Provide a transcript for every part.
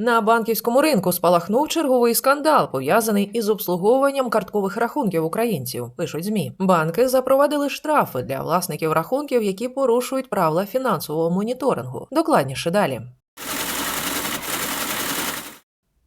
На банківському ринку спалахнув черговий скандал, пов'язаний із обслуговуванням карткових рахунків українців. Пишуть змі. Банки запровадили штрафи для власників рахунків, які порушують правила фінансового моніторингу. Докладніше далі.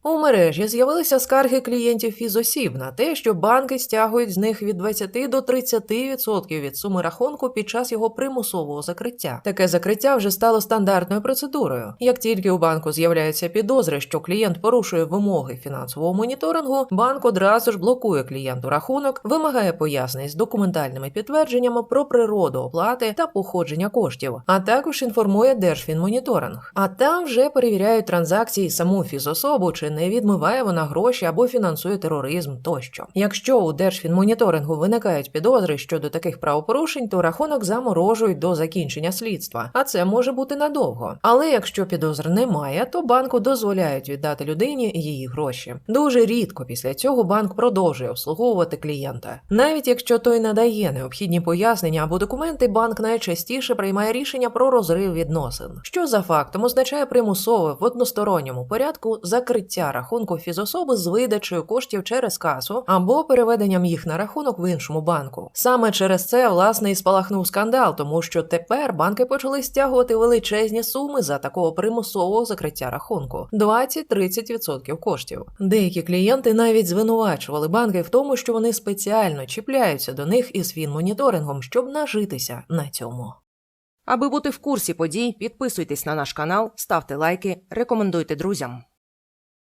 У мережі з'явилися скарги клієнтів фізосіб на те, що банки стягують з них від 20 до 30% від суми рахунку під час його примусового закриття. Таке закриття вже стало стандартною процедурою. Як тільки у банку з'являються підозри, що клієнт порушує вимоги фінансового моніторингу, банк одразу ж блокує клієнту рахунок, вимагає пояснень з документальними підтвердженнями про природу оплати та походження коштів, а також інформує Держфінмоніторинг. А там вже перевіряють транзакції саму фізособу, чи не відмиває вона гроші або фінансує тероризм тощо. Якщо у Держфінмоніторингу виникають підозри щодо таких правопорушень, то рахунок заморожують до закінчення слідства, а це може бути надовго. Але якщо підозр немає, то банку дозволяють віддати людині її гроші. Дуже рідко після цього банк продовжує обслуговувати клієнта. Навіть якщо той надає необхідні пояснення або документи, банк найчастіше приймає рішення про розрив відносин, що за фактом означає примусове в односторонньому порядку закриття рахунку фізособи з видачею коштів через касу або переведенням їх на рахунок в іншому банку. Саме через це власне і спалахнув скандал, тому що тепер банки почали стягувати величезні суми за такого примусового закриття рахунку 20-30% коштів. Деякі клієнти навіть звинувачували банки в тому, що вони спеціально чіпляються до них із фінмоніторингом, щоб нажитися на цьому. Аби бути в курсі подій, підписуйтесь на наш канал, ставте лайки, рекомендуйте друзям.